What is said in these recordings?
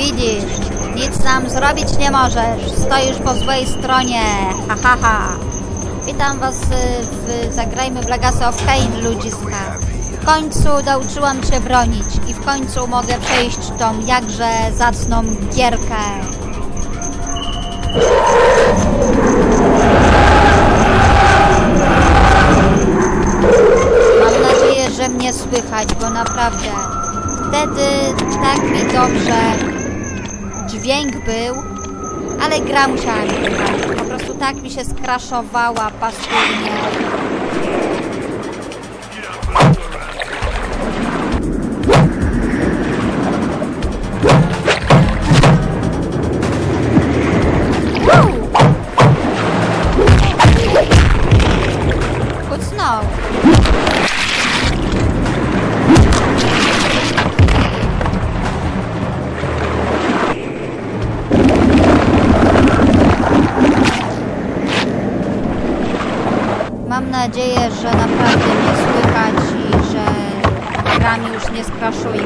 Widzisz, nic nam zrobić nie możesz. Stoisz po złej stronie. Ha, ha, ha. Witam was y, w Zagrajmy w Legacy of Kain, ludziska. W końcu nauczyłam się bronić i w końcu mogę przejść tą jakże zacną gierkę. Mam nadzieję, że mnie słychać, bo naprawdę wtedy tak mi dobrze dźwięk był, ale gra musiała mi. Po prostu tak mi się skraszowała paskudnie. Już nie skraszuje.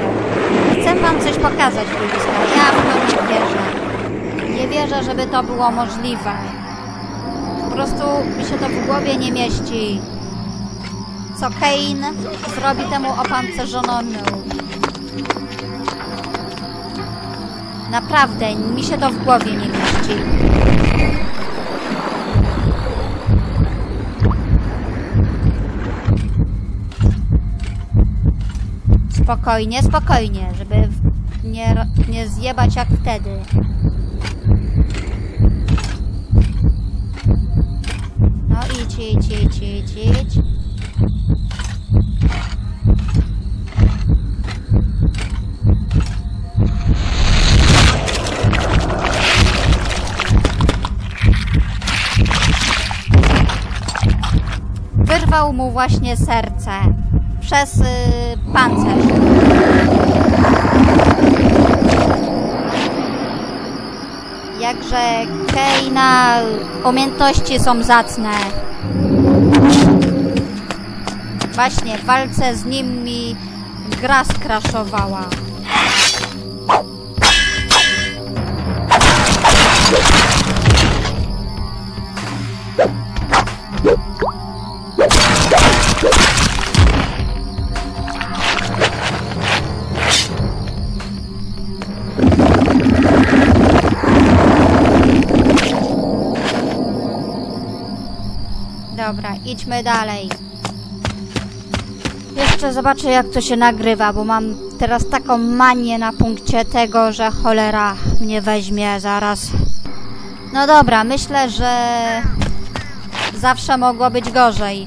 Chcę wam coś pokazać, ludziska. Ja w to nie wierzę. Nie wierzę, żeby to było możliwe. Po prostu mi się to w głowie nie mieści. Co Kane zrobi temu opancerzonemu? Naprawdę, mi się to w głowie nie mieści. Spokojnie, spokojnie, żeby nie, nie zjebać jak wtedy. No idź, idź, idź, idź, idź. Wyrwał mu właśnie serce przez y, pancerz. Jakże Keina umiejętności są zacne. Właśnie w walce z nim mi gra skraszowała. Dobra, idźmy dalej. Jeszcze zobaczę jak to się nagrywa, bo mam teraz taką manię na punkcie tego, że cholera mnie weźmie zaraz. No dobra, myślę, że zawsze mogło być gorzej.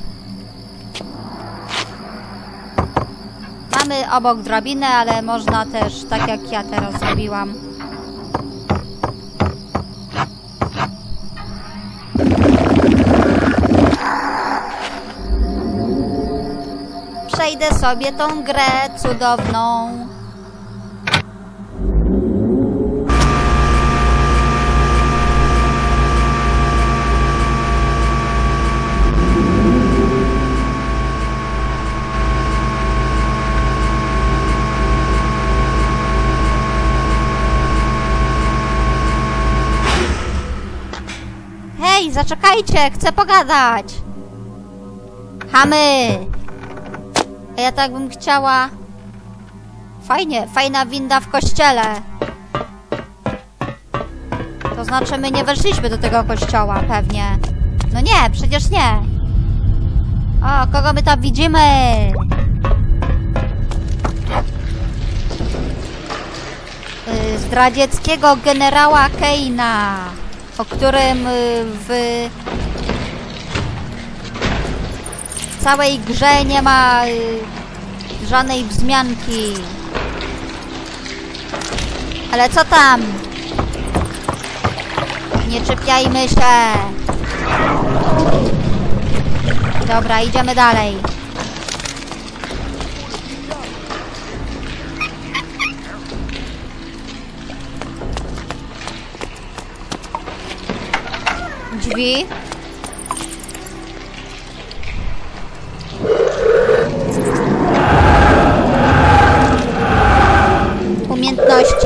Mamy obok drabinę, ale można też tak jak ja teraz zrobiłam. Przejdę sobie tą grę cudowną. Hej, zaczekajcie, chcę pogadać. Hamy! A ja tak bym chciała... Fajnie, fajna winda w kościele. To znaczy, my nie weszliśmy do tego kościoła, pewnie. No nie, przecież nie. O, kogo my tam widzimy? Y, Zdradzieckiego generała Keina, o którym y, w całej grze nie ma y, żadnej wzmianki. Ale co tam? Nie czepiajmy się. Dobra, idziemy dalej. Drzwi.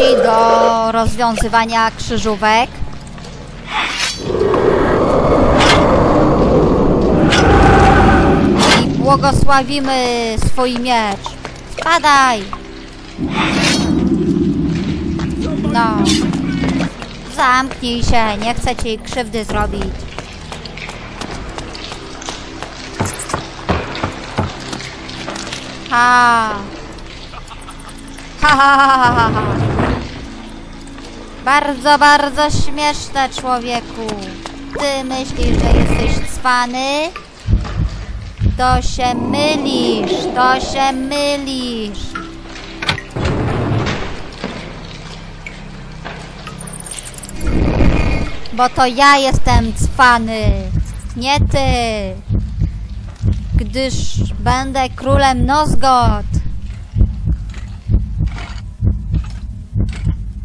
Do rozwiązywania krzyżówek. I błogosławimy swój miecz. Spadaj! No. Zamknij się, nie chcę ci krzywdy zrobić. Ha. Ha, ha, ha, ha, ha, ha. Bardzo, bardzo śmieszne, człowieku. Ty myślisz, że jesteś cwany? To się mylisz, to się mylisz. Bo to ja jestem cwany, nie ty. Gdyż będę królem Nozgot.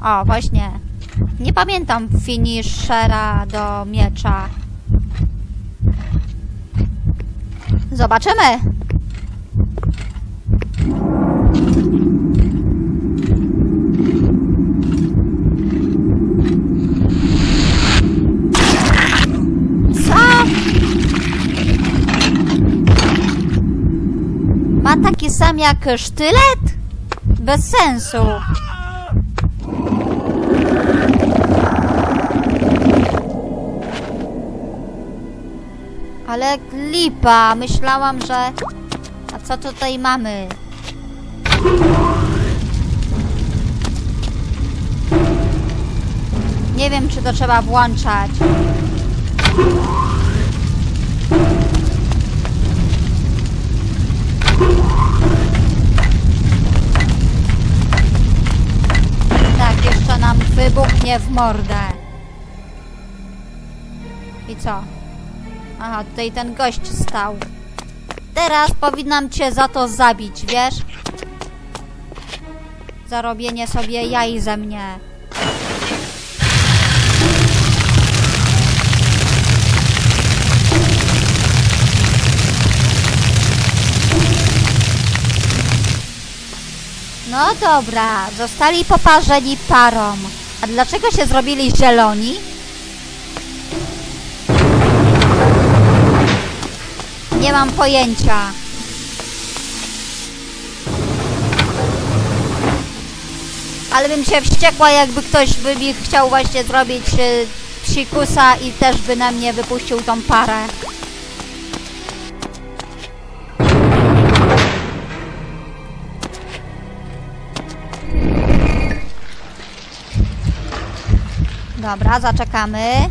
O, właśnie. Nie pamiętam finishera do miecza. Zobaczymy. Co? Ma taki sam jak sztylet? Bez sensu. Ale lipa, myślałam, że... A co tutaj mamy? Nie wiem, czy to trzeba włączać. Tak, jeszcze nam wybuchnie w mordę. I co? Aha, tutaj ten gość stał. Teraz powinnam cię za to zabić, wiesz? Za robienie sobie jaj ze mnie. No dobra, zostali poparzeni parą. A dlaczego się zrobili zieloni? Nie mam pojęcia. Ale bym się wściekła, jakby ktoś by mi chciał właśnie zrobić y, psikusa i też by na mnie wypuścił tą parę. Dobra, zaczekamy.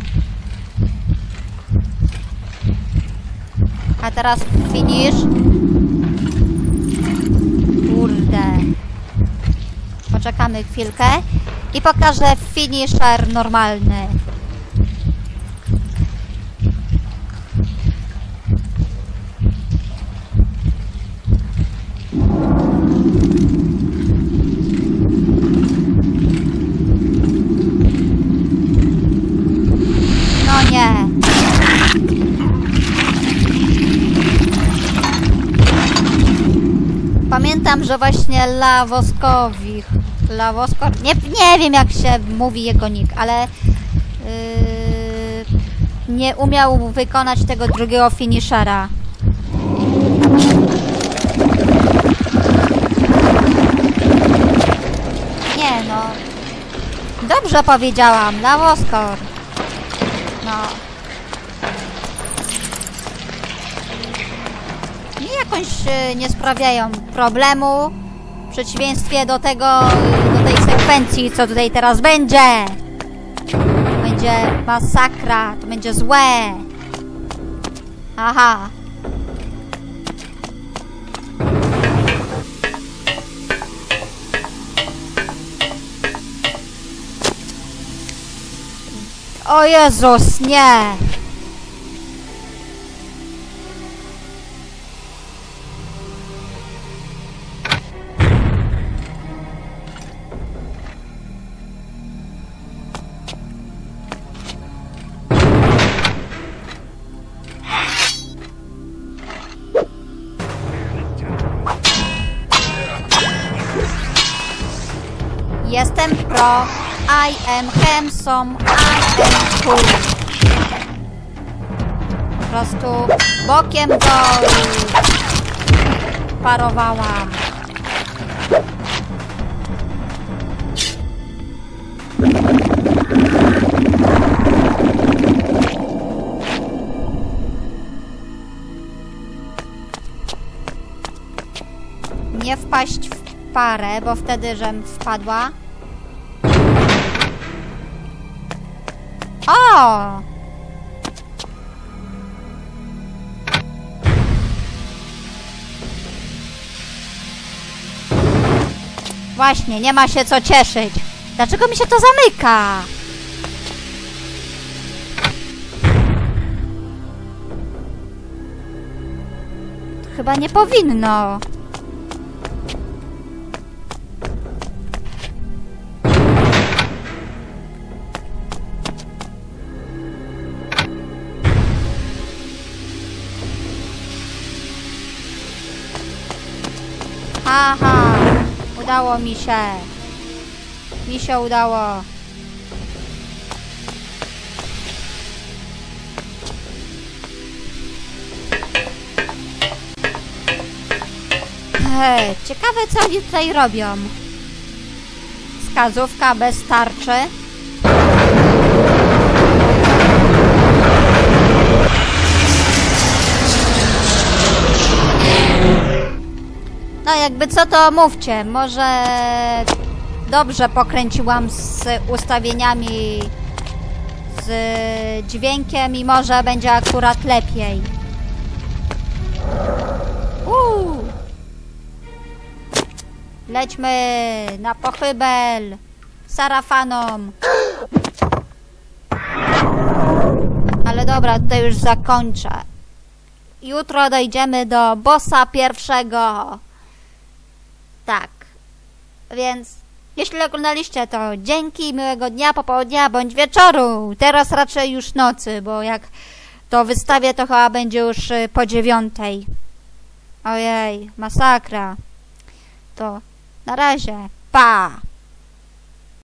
Teraz finish. Kurde. Poczekamy chwilkę i pokażę finisher normalny. No nie. Pamiętam, że właśnie Lawoskowich. Lawoskor. Nie, nie wiem jak się mówi jego nick, ale yy, nie umiał wykonać tego drugiego finishera. Nie no. Dobrze powiedziałam, Lawoskor. No. Mi jakoś e, nie sprawiają problemu. W przeciwieństwie do tego, do tej sekwencji, co tutaj teraz będzie. Będzie masakra, to będzie złe. Aha. O Jezus, nie! Pro, I am handsome, I am cool. Po prostu bokiem do parowałam. Nie wpaść w parę, bo wtedy, żem wpadła. O! Właśnie, nie ma się co cieszyć. Dlaczego mi się to zamyka? Chyba nie powinno. Aha, udało mi się. Mi się udało. Ciekawe co oni tutaj robią. Wskazówka bez tarczy. No jakby co to mówcie, może dobrze pokręciłam z ustawieniami z dźwiękiem i może będzie akurat lepiej. Uuu. Lećmy na pochybel sarafanom. Ale dobra, tutaj już zakończę. Jutro dojdziemy do bossa pierwszego. Tak. Więc jeśli oglądaliście to dzięki, miłego dnia, popołudnia bądź wieczoru. Teraz raczej już nocy, bo jak to wystawię, to chyba będzie już y, po dziewiątej. Ojej, masakra. To na razie. Pa!